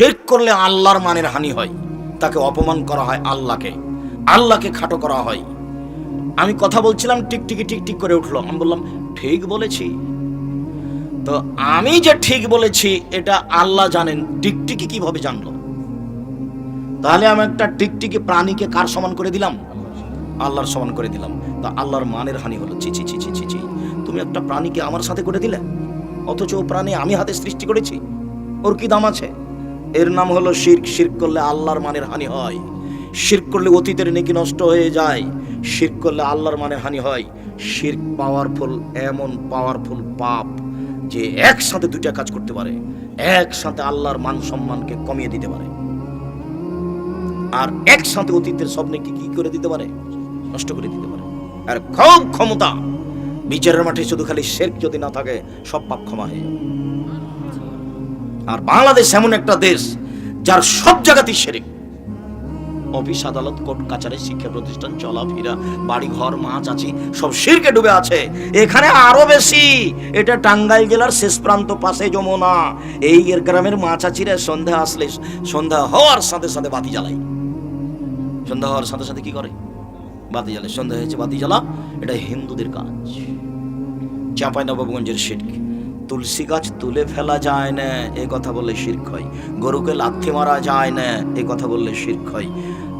শেরক করলে আল্লাহর মানের হানি হয়। তাকে অপমান করা হয় আল্লাহকে। আল্লাহকে খাটো করা হয়। আমি কথা বলছিলাম টিকটিকি টিকটিক করে উঠল। আমি বললাম, ঠিক বলেছি। তো আমি যে ঠিক বলেছি, এটা আল্লাহ জানেন। টিকটিকি কীভাবে জানলো? তাহলে আমি একটা টিকটিকি প্রাণীকে কার সমান করে দিলাম? আল্লাহর সমান করে দিলাম। তা আল্লাহর মানের হানি হলো। ছি ছি ছি ছি ছি ছি। তুমি একটা প্রাণীকে আমার সাথে করে দিলে? অথচ ও প্রাণী আমি হাতে সৃষ্টি করেছি। ওর কি দাম আছে? এর নাম হলো শির্ক। শির্ক করলে আল্লাহর মানের হানি হয়। শির্ক করলে অতীতের নেকি নষ্ট হয়ে যায়। শির্ক করলে আল্লাহর মানের হানি হয়। শির্ক পাওয়ারফুল এমন পাওয়ারফুল পাপ যে একসাথে দুইটা কাজ করতে পারে। একসাথে আল্লাহর মান সম্মানকে কমিয়ে দিতে পারে। আর একসাথে অতীতের স্বপ্নকে কি করে দিতে পারে? নষ্ট করে দিতে পারে। আর খুব ক্ষমতা, বিচারের মাঠে শুধু খালি শেরক যদি না থাকে, সব পাপ ক্ষমা হয়ে আর বাংলাদেশ এমন একটা দেশ যার সব জায়গাতেই শেরেক অফিস, আদালত, কোর্ট কাছারি শিক্ষা প্রতিষ্ঠান, চলাফেরা বাড়ি ঘর মাছ আছে সব শিরকে ডুবে আছে। এখানে আরও বেশি। এটা টাঙ্গাইল জেলার শেষ প্রান্ত, পাশে যমুনা। এই গ্রামের মাছাচিরা সন্ধ্যা আসলে, সন্ধ্যা হওয়ার সাথে সাথে বাতি জ্বালাই সন্ধ্যা হওয়ার সাথে সাথে কি করে? বাতি জ্বালে সন্ধ্যা হয়েছে বাতি জ্বালা, এটা হিন্দুদের কাজ। চাঁপাই নবাবগঞ্জের শির্ক তুলসী গাছ তুলে ফেলা যায় না, এ কথা বললে শির্ক হয়। গরুকে লাথি মারা যায় না, এ কথা বললে শির্ক হয়।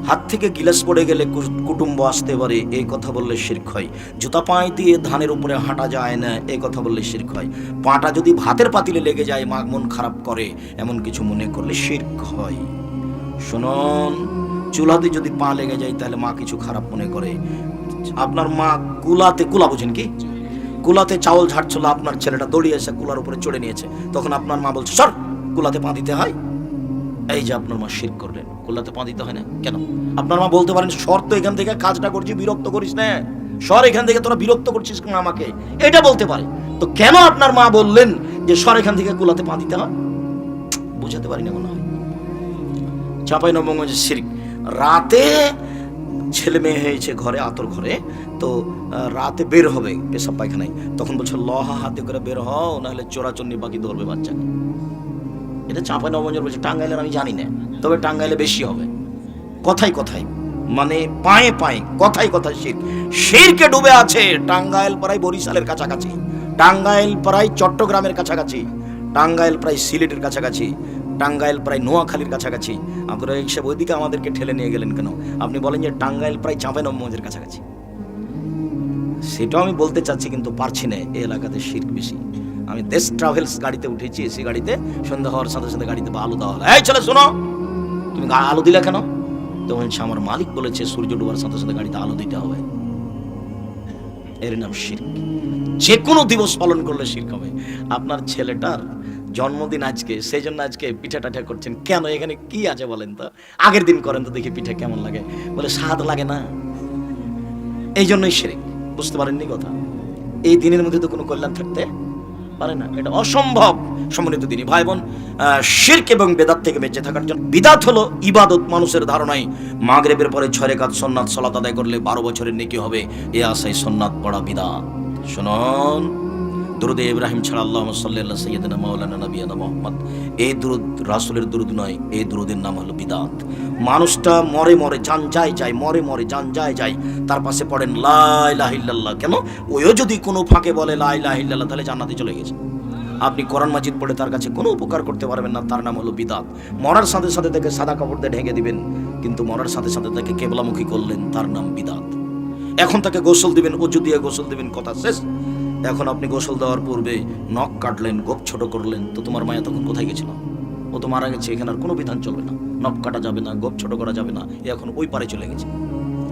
হাত থেকে গিলাস পড়ে গেলে কুটুম্ব আসতে পারে এই কথা বললে শির্ক হয়। জুতা পায়ে দিয়ে ধানের উপরে হাঁটা যায় না এই কথা বললে শির্ক হয়। পাটা যদি ভাতের পাতিলে লেগে যায়, মা মন খারাপ করে, এমন কিছু মনে করলে শির্ক হয়। শুনুন চুলাতে যদি পা লেগে যায়, তাহলে মা কিছু খারাপ মনে করে। আপনার মা কুলাতে কুলা বুঝেন কি? কুলাতে চাউল ঝাড়ছিল, আপনার ছেলেটা দৌড়িয়ে এসে কুলার উপরে চড়ে নিয়েছে। তখন আপনার মা বলছে, সর কুলাতে পা দিতে হয়? এই যে আপনার মা শির করলেন কুলাতে পা দিতে হয় না, কেন? আপনার মা বলতে পারেন, সর, তো এখান থেকে কাজটা করছি, বিরক্ত করিস না। সর, এখান থেকে তোরা বিরক্ত করছিস কেন আমাকে? এটা বলতে পারে। তো কেন আপনার মা বললেন যে, সর, এখান থেকে কুলাতে পা দিতে হয়? বুঝাতে পারি না মনে হয়। চাপাই নবগঞ্জ শিরিক। রাতে ছেলে মেয়ে হয়েছে ঘরে, আতর ঘরে তো রাতে বের হবে পেশাব পায়খানায়। তখন বলছে লহা হাতে করে বের হও, নাহলে চোরাচন্নি বাকি ধরবে বাচ্চাকে এটা চাপাই নবগঞ্জের বলছে, টাঙ্গাইলের আমি জানি না, তবে টাঙ্গাইলে বেশি হবে। কথাই কথাই মানে পায়ে পায়ে কথাই কথাই শির, শিরকে ডুবে আছে টাঙ্গাইল প্রায় বরিশালের কাছাকাছি টাঙ্গাইল প্রায় চট্টগ্রামের কাছাকাছি টাঙ্গাইল প্রায় সিলেটের কাছাকাছি টাঙ্গাইল প্রায় নোয়াখালীর কাছাকাছি। আপনারা হিসেবে ওইদিকে আমাদেরকে ঠেলে নিয়ে গেলেন কেন? আপনি বলেন যে টাঙ্গাইল প্রায় চাঁপাই নবগঞ্জের কাছাকাছি। সেটাও আমি বলতে চাচ্ছি, কিন্তু পারছি না, এই এলাকাতে শির্ক বেশি। আমি দেশ ট্রাভেলস গাড়িতে উঠেছি, এসি গাড়িতে, সন্ধ্যা হওয়ার সাথে সাথে গাড়িতে আলো দেওয়া হলো। এই ছেলে, শোনো! তুমি আলো দিলে কেন? তো বলছে আমার মালিক বলেছে, সূর্য ডোবার সাথে সাথে গাড়িতে আলো দিতে হবে। এর নাম শির্ক। যে কোনো দিবস পালন করলে শির্ক হবে। আপনার ছেলেটার জন্মদিন আজকে, সেই জন্য আজকে পিঠা টাঠা করছেন। কেন? এখানে কি আছে বলেন তো? আগের দিন করেন তো দেখি পিঠা কেমন লাগে। বলে, স্বাদ লাগে না। এই জন্যই শিরিক। বুঝতে পারেননি কথা। এই দিনের মধ্যে তো কোনো কল্যাণ থাকতে পারে না। এটা অসম্ভব। সম্মানিত দিনই ভাই বোন শির্ক এবং বেদাত থেকে বেঁচে থাকার জন্য বিদাত হলো ইবাদত মানুষের ধারণায় মাগরেবের পরে ছয় কাজ সন্ন্যাত সলাত আদায় করলে বারো বছরের নেকি হবে। এ আশায় সন্ন্যাত পড়া বিদাত। শুনুন। দুরুদে ইব্রাহিম ছাড়া আল্লাহ সাল্লাহ সৈয়দনা মাওলানা নবিয়ানা মোহাম্মদ। এই দুরুদ, রাসুলের দুরুদ নয় এই দুরুদের নাম হলো বিদাত। মানুষটা মরে মরে যান যায় যায়, মরে মরে যান যায় যায়, তার পাশে পড়েন লাইলাহিল্লাহ কেন? ওইও যদি কোনো ফাঁকে বলে লাইলাহিল্লাহ তাহলে জান্নাতে চলে গেছে। আপনি কোরআন মাজিদ পড়ে তার কাছে কোনো উপকার করতে পারবেন না, তার নাম হলো বিদাত। মরার সাথে সাথে তাকে সাদা কাপড় দিয়ে ঢেকে দিবেন, কিন্তু মরার সাথে সাথে তাকে কেবলামুখী করলেন, তার নাম বিদাত। এখন তাকে গোসল দিবেন, অজু দিয়ে গোসল দিবেন, কথা শেষ। এখন আপনি গোসল দেওয়ার পূর্বে নখ কাটলেন, গোপ ছোট করলেন, তো তোমার মায়া তখন কোথায় গেছিল? ও তো মারা গেছে, এখানে আর কোনো বিধান চলবে না। নখ কাটা যাবে না, গোপ ছোট করা যাবে না, এ এখন ওই পারে চলে গেছে।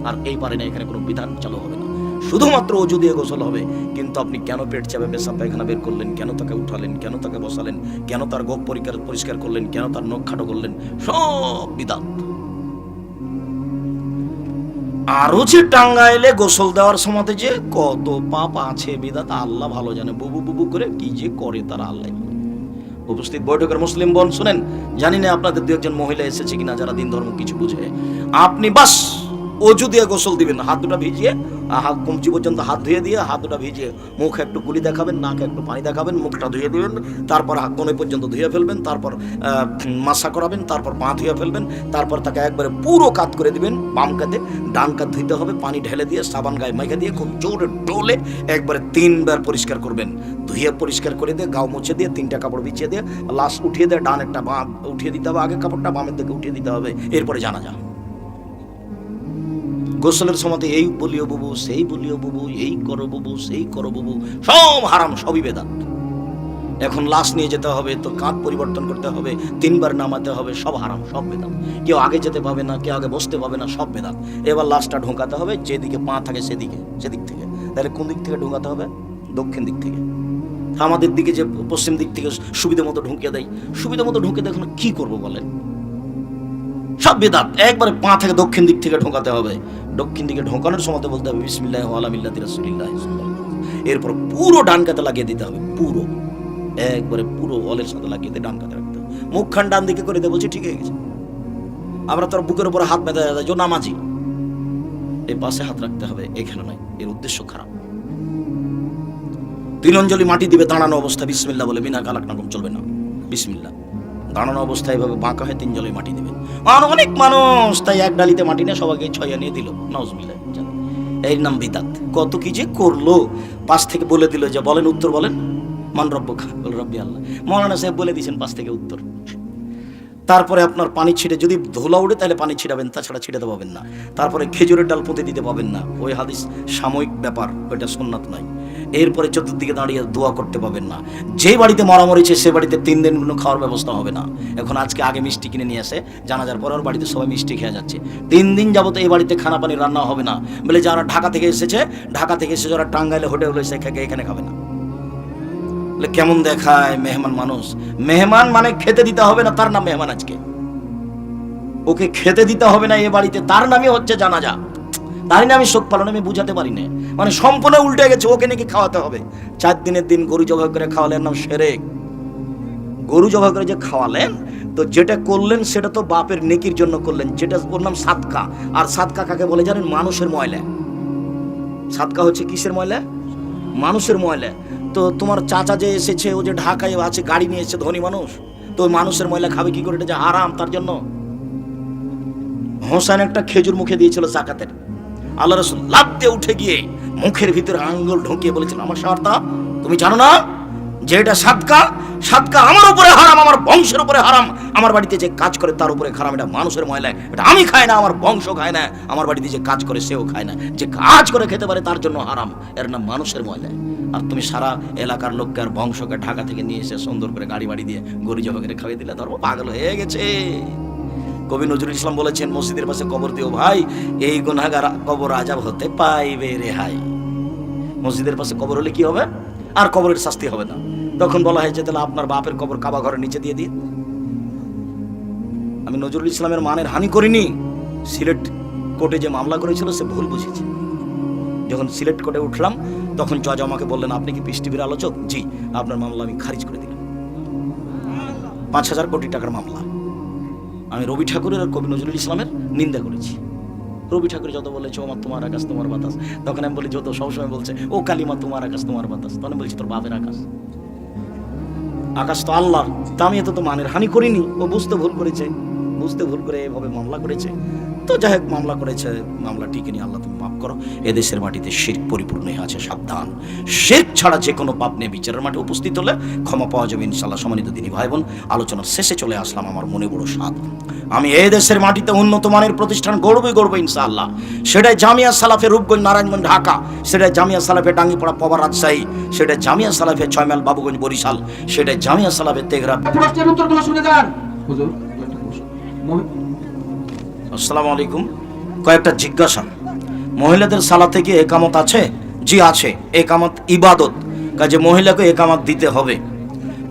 আর এই পারে না, এখানে কোনো বিধান চালু হবে না। শুধুমাত্র অজু দিয়ে গোসল হবে, কিন্তু আপনি কেন পেট চাপে পেশাব পায়খানা বের করলেন, কেন তাকে উঠালেন, কেন তাকে বসালেন, কেন তার গোপ পরিষ্কার পরিষ্কার করলেন, কেন তার নখ খাটো করলেন? সব বিধান। আরও যে টাঙ্গাইলে গোসল দেওয়ার সময় যে কত পাপ আছে বিদাত, আল্লাহ ভালো জানে। বুবু বুবু করে কি যে করে তারা আল্লাহ। উপস্থিত বৈঠকের মুসলিম বোন, শুনেন, জানি না আপনাদের দু একজন মহিলা এসেছে কিনা যারা দিন ধর্ম কিছু বুঝে। আপনি বাস অজু দিয়ে গোসল দিবেন হাত দুটা ভিজিয়ে হাত কমচি পর্যন্ত হাত ধুয়ে দিয়ে হাত দুটা ভিজিয়ে মুখ একটু গুলি দেখাবেন, নাকে একটু পানি দেখাবেন, মুখটা ধুয়ে দিবেন, তারপর হাত কোনে পর্যন্ত ধুয়ে ফেলবেন, তারপর মাসা করাবেন, তারপর পা ধুয়ে ফেলবেন, তারপর তাকে একবারে পুরো কাত করে দিবেন, বাম কাতে ডান কাত ধুইতে হবে, পানি ঢেলে দিয়ে, সাবান গায়ে মাইখে দিয়ে খুব জোরে ডোলে একবারে তিনবার পরিষ্কার করবেন। ধুয়ে পরিষ্কার করে দিয়ে, গাও মুছে দিয়ে, তিনটা কাপড় বিছিয়ে দিয়ে, লাশ উঠিয়ে দিয়ে, ডান একটা বাম উঠিয়ে দিতে হবে, আগে কাপড়টা বামের দিকে উঠিয়ে দিতে হবে, এরপরে জানা যা গোসলের সময় এই বলিও বুবু, সেই বলিও বুবু, এই করো বুবু, সেই করো বুবু, সব হারাম, সবই বেদাত। এখন লাশ নিয়ে যেতে হবে তো কাঁধ পরিবর্তন করতে হবে, তিনবার নামাতে হবে, সব হারাম, সব বেদাত। কেউ আগে যেতে পাবে না, কেউ আগে বসতে পাবে না, সব বেদাত। এবার লাশটা ঢোকাতে হবে, যেদিকে পা থাকে সেদিকে, সেদিক থেকে। তাহলে কোন দিক থেকে ঢোকাতে হবে? দক্ষিণ দিক থেকে। আমাদের দিকে যে পশ্চিম দিক থেকে সুবিধা মতো ঢুকিয়ে দেয়। সুবিধা মতো ঢুকে দেখুন কি করব বলেন? সব বেদাত। একবারে পা থেকে দক্ষিণ দিক থেকে ঢোকাতে হবে। দক্ষিণ দিকে ঢোকানোর সময় বলতে হবে, বিসমিল্লাহ আলামিল্লাহ রাসূলিল্লাহ এরপর পুরো ডান কাতে লাগিয়ে দিতে হবে, পুরো। একবারে পুরো অলের সাথে লাগিয়ে দিয়ে ডান কাতে রাখতে হবে। মুখখান ডান দিকে করে বলছি, ঠিক হয়ে গেছে। আমরা তোর বুকের উপরে হাত বেঁধে যায় জো নামাজি। এই পাশে হাত রাখতে হবে, এখানে নয়, এর উদ্দেশ্য খারাপ। তিন অঞ্জলি মাটি দিবে দাঁড়ানো অবস্থা বিসমিল্লা বলে, বিনা কালাক নাকম চলবে না। বিসমিল্লা দাঁড়ানো অবস্থায় এভাবে বাঁকা হয়ে তিন জলে মাটি দেবে আর অনেক মানুষ তাই এক ডালিতে মাটি নিয়ে সবাইকে ছয়া নিয়ে দিল। নজমিল্লা এর নাম বিদাত। কত কি যে করল। পাশ থেকে বলে দিল যে, বলেন উত্তর বলেন। মান রব্ব খা বল রব্বি আল্লাহ। মৌলানা সাহেব বলে দিয়েছেন পাশ থেকে উত্তর। তারপরে আপনার পানি ছিটে যদি ধুলা উঠে তাহলে পানি ছিটাবেন তাছাড়া ছিটাতে পাবেন না। তারপরে খেজুরের ডাল পুঁতে দিতে পাবেন না। ওই হাদিস সাময়িক ব্যাপার, ওইটা সুন্নাত নয়। এরপরে চতুর্দিকে দাঁড়িয়ে দোয়া করতে পাবেন না। যে বাড়িতে মরা সে বাড়িতে তিন দিন কোনো খাওয়ার ব্যবস্থা হবে না। এখন আজকে আগে মিষ্টি কিনে নিয়ে আসে, জানাজার পর ওর বাড়িতে সবাই মিষ্টি খেয়ে যাচ্ছে। তিন দিন যাবত এই বাড়িতে খানা পানি রান্না হবে না। বলে যারা ঢাকা থেকে এসেছে, ঢাকা থেকে এসে যারা টাঙ্গাইলে হোটেল এসে খেয়ে এখানে খাবে না। কেমন দেখায় মেহমান মানুষ। মেহমান মানে খেতে দিতে হবে না, তার নাম মেহমান আজকে। ওকে খেতে দিতে হবে না এ বাড়িতে, তার নামই হচ্ছে জানাজা। তারই আমি শোক পালন, আমি বুঝাতে পারি না মানে সম্পূর্ণ উল্টে গেছে, ওকে নাকি খাওয়াতে হবে। চার দিনের দিন গরু জবাই করে খাওয়ালেন নাম সেরেক। গরু জবাই করে যে খাওয়ালেন, তো যেটা করলেন সেটা তো বাপের নেকির জন্য করলেন, যেটা ওর নাম সাতকা। আর সাতকা কাকে বলে জানেন? মানুষের ময়লা। সাতকা হচ্ছে কিসের ময়লা? মানুষের ময়লা। তো তোমার চাচা যে এসেছে, ও যে ঢাকায় আছে, গাড়ি নিয়ে এসেছে, ধনী মানুষ, তো মানুষের ময়লা খাবে কি করে? এটা যে আরাম তার জন্য। হোসেন একটা খেজুর মুখে দিয়েছিল জাকাতের। আল্লাহ রসুল লাভ দিয়ে উঠে গিয়ে মুখের ভিতরে আঙ্গুল ঢুকিয়ে বলেছেন, আমার সারদা, তুমি জানো না যে এটা সাতকা সাতকা আমার উপরে হারাম, আমার বংশের উপরে হারাম। আমার বাড়িতে যে কাজ করে তার উপরে হারাম এটা মানুষের ময়লা এটা আমি খাই না, আমার বংশ খায় না। আমার বাড়িতে যে কাজ করে সেও খায় না। যে কাজ করে খেতে পারে তার জন্য হারাম। এর নাম মানুষের ময়লা আর তুমি সারা এলাকার লোককে আর বংশকে ঢাকা থেকে নিয়ে এসে সুন্দর করে গাড়ি বাড়ি দিয়ে গরু জবা খাইয়ে দিলে ধর্ম পাগল হয়ে গেছে। কবি নজরুল ইসলাম বলেছেন, মসজিদের পাশে কবর দিও ভাই, এই গুনাগার কবর আজাব হতে পাইবে রেহাই মসজিদের পাশে কবর হলে কি হবে? আর কবরের শাস্তি হবে না। তখন বলা হয়েছে, তাহলে আপনার বাপের কবর কাবা ঘরের নিচে দিয়ে দিন। আমি নজরুল ইসলামের মানের হানি করিনি। সিলেট কোর্টে যে মামলা করেছিল, সে ভুল বুঝেছে। যখন সিলেট কোর্টে উঠলাম, তখন জজ আমাকে বললেন, আপনি কি পিস আলোচক? জি, আপনার মামলা আমি খারিজ করে দিলাম। পাঁচ হাজার কোটি টাকার মামলা। আমি রবি ঠাকুরের আর কবি নজরুল ইসলামের নিন্দা করেছি। রবি ঠাকুর যত বলেছে মা, তোমার আকাশ, তোমার বাতাস। তখন আমি বলি, যত সবসময় বলছে, ও কালিমা, তোমার আকাশ, তোমার বাতাস। তখন বলছি, তোর বাপের আকাশ। আকাশ তো আল্লাহ তা আমি এত তো মানের হানি করিনি। ও বুঝতে ভুল করেছে, বুঝতে ভুল করে এভাবে মামলা করেছে। তো যাই হোক, মামলা করেছে মামলা টিকে নিয়ে আল্লাহ তুমি মাফ করো। এদেশের মাটিতে শির্ক পরিপূর্ণ হয়ে আছে, সাবধান। শির্ক ছাড়া যে কোনো পাপ নিয়ে বিচারের মাঠে উপস্থিত হলে ক্ষমা পাওয়া যাবে ইনশাল্লাহ সম্মানিত দিনী ভাই বোন আলোচনার শেষে চলে আসলাম আমার মনে বড় স্বাদ। আমি এই দেশের মাটিতে উন্নত মানের প্রতিষ্ঠান গড়বে গড়বে, ইনশাআল্লাহ। সেটাই জামিয়া সালাফে রূপগঞ্জ, নারায়ণগঞ্জ, ঢাকা। সেটাই জামিয়া সালাফে ডাঙ্গিপাড়া পবা রাজশাহী। সেটাই জামিয়া সালাফে ছয়মাইল বাবুগঞ্জ, বরিশাল। সেটাই জামিয়া সালাফে তেঘরা। প্রশ্নের উত্তরগুলো শুনে যান। হুজুর আসসালামু আলাইকুম। কয়েকটা জিজ্ঞাসা। মহিলাদের সালা থেকে একামত আছে? জি, আছে। একামত ইবাদত। কাজে মহিলাকে একামত দিতে হবে।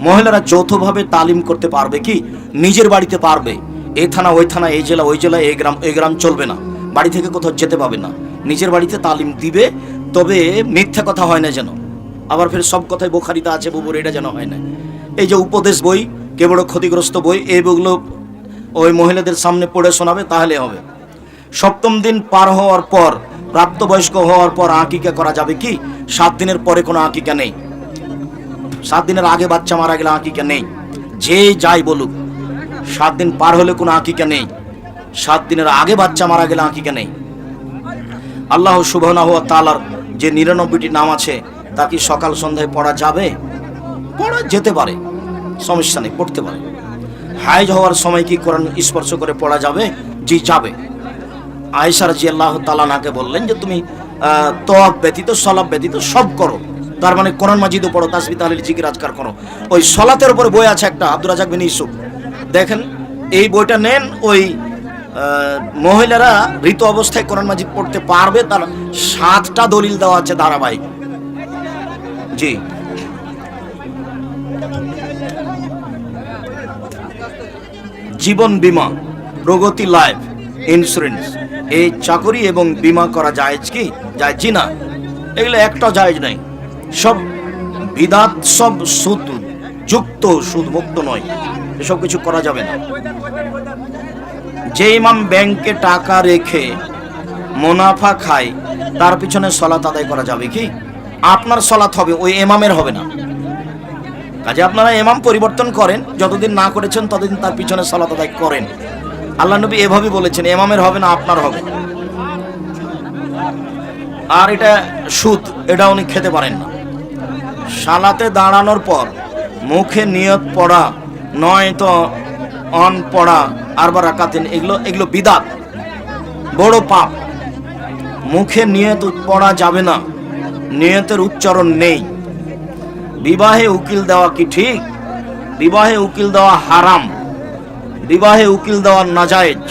মহিলারা যৌথভাবে তালিম করতে পারবে কি? নিজের বাড়িতে পারবে। এই থানা, ওই থানা, এই জেলা, ওই জেলা এই গ্রাম এই গ্রাম চলবে না। বাড়ি থেকে কোথাও যেতে পাবে না। নিজের বাড়িতে তালিম দিবে, তবে মিথ্যা কথা হয় না যেন। আবার ফের সব কথাই বোখারিতে আছে, বুবুর, এটা যেন হয় না। এই যে উপদেশ বই, কে বড় ক্ষতিগ্রস্ত বই, এই বইগুলো ওই মহিলাদের সামনে পড়ে শোনাবে, তাহলে হবে। সপ্তম দিন পার হওয়ার পর, প্রাপ্তবয়স্ক হওয়ার পর আঁকিকা করা যাবে কি? সাত দিনের পরে কোনো আঁকিকা নেই। সাত দিনের আগে বাচ্চা মারা গেলে আঁকিকা নেই। যে যাই বলুক, সাত দিন পার হলে কোনো আঁকিকা নেই। সাত দিনের আগে বাচ্চা মারা গেলে আঁকিকা নেই। আল্লাহ সুবহানাহু ওয়া তাআলার যে নিরানব্বইটি নাম আছে, তা কি সকাল সন্ধ্যায় পড়া যাবে? পড়া যেতে পারে, সমস্যা নেই, পড়তে পারে। হাইজ হওয়ার সময় কি কোরআন স্পর্শ করে পড়া যাবে? জি যাবে। আয়েশা জি আল্লাহ তালানাকে বললেন যে তুমি আহ, ব্যতীত সলাপ ব্যতীত সব করো। তার মানে কোরআন মাজিদও পড়ো তাসবি তাহলিল জিকির আজকার করো। ওই সলাতের উপর বই আছে একটা আব্দুর রাজাক বিন ইউসুফ। দেখেন এই বইটা নেন ওই মহিলারা ঋতু অবস্থায় কোরআন মাজিদ পড়তে পারবে তার সাতটা দলিল দেওয়া আছে ধারাবাহিক। জি। জীবন বীমা, প্রগতি লাইফ ইন্স্যুরেন্স এই চাকরি এবং বীমা করা জায়েজ কি? যায় জি না। এগুলো একটা জায়েজ নাই। সব বিদাত, সব সুদ, যুক্ত সুদ মুক্ত নয়। এসব কিছু করা যাবে না। যে ইমাম ব্যাংকে টাকা রেখে মুনাফা খায়, তার পিছনে সলাত আদায় করা যাবে কি? আপনার সলাত হবে, ওই ইমামের হবে না। কাজে আপনারা এমাম পরিবর্তন করেন, যতদিন না করেছেন ততদিন তার পিছনে সালাত আদায় করেন। আল্লাহ নবী এভাবে বলেছেন এমামের হবে না আপনার হবে। আর এটা সুদ, এটা উনি খেতে পারেন না। সালাতে দাঁড়ানোর পর মুখে নিয়ত পড়া, নয় তো অন পড়া আর বা রাকাতেন, এগুলো এগুলো বিদাত। বড় পাপ। মুখে নিয়ত পড়া যাবে না। নিয়তের উচ্চারণ নেই। বিবাহে উকিল দেওয়া কি ঠিক? বিবাহে উকিল দেওয়া হারাম। বিবাহে উকিল দেওয়া নাজায়েজ।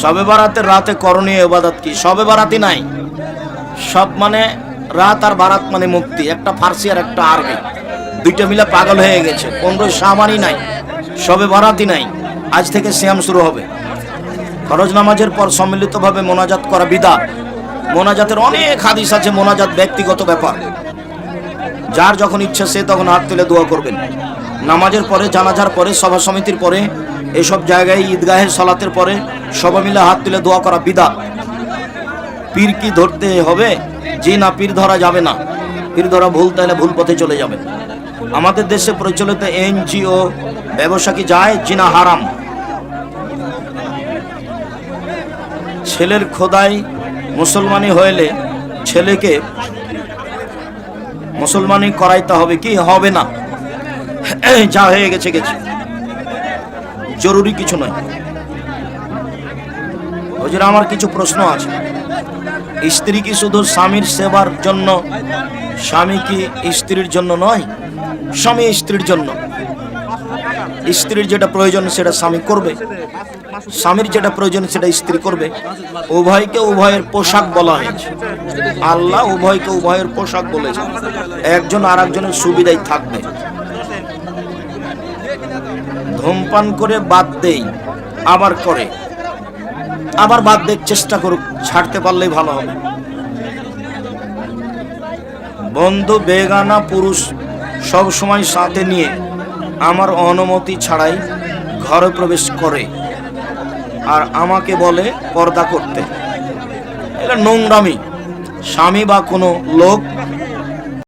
সবে বারাতের রাতে করণীয় ইবাদত কি? সবে বারাতি নাই। সব মানে রাত আর বারাত মানে মুক্তি। একটা ফার্সি আর একটা আরবি। দুইটা মিলে পাগল হয়ে গেছে। পনেরো সামানই নাই। সবে বারাতি নাই। আজ থেকে শ্যাম শুরু হবে। ফরজ নামাজের পর সম্মিলিতভাবে মোনাজাত করা বিদা। মোনাজাতের অনেক হাদিস আছে। মোনাজাত ব্যক্তিগত ব্যাপার। যার যখন ইচ্ছা সে তখন হাত তুলে দোয়া করবেন। নামাজের পরে, জানাজার পরে, সভা সমিতির পরে, এসব জায়গায় ঈদগাহের সলাতের পরে সবাই মিলে হাত তুলে দোয়া করা বিদা পীর কি ধরতে হবে? যে না, পীর ধরা যাবে না। পীর ধরা ভুল, তাহলে ভুল পথে চলে যাবে আমাদের দেশে প্রচলিত এনজিও ব্যবসা কি যায়? জি না, হারাম। ছেলের খোদাই মুসলমানি হইলে ছেলেকে মুসলমানি করাইতে হবে কি? হবে না। যা হয়ে গেছে গেছে। জরুরি কিছু নয়। হুজুর, আমার কিছু প্রশ্ন আছে। স্ত্রী কি শুধু স্বামীর সেবার জন্য, স্বামী কি স্ত্রীর জন্য নয়? স্বামী স্ত্রীর জন্য। স্ত্রীর যেটা প্রয়োজন, সেটা স্বামী করবে। স্বামীর যেটা প্রয়োজন, সেটা স্ত্রী করবে। উভয়কে উভয়ের পোশাক বলা হয়েছে। আল্লাহ উভয়কে উভয়ের পোশাক বলেছে একজন আর একজনের সুবিধাই থাকবে। ধূমপান করে বাদ দেই, আবার করে। আবার বাদ দেয় চেষ্টা করুক, ছাড়তে পারলেই ভালো হবে। বন্ধু, বেগানা পুরুষ সব সময় সাথে নিয়ে আমার অনুমতি ছাড়াই ঘরে প্রবেশ করে আর আমাকে বলে পর্দা করতে। এটা নোংরামি। স্বামী বা কোনো লোক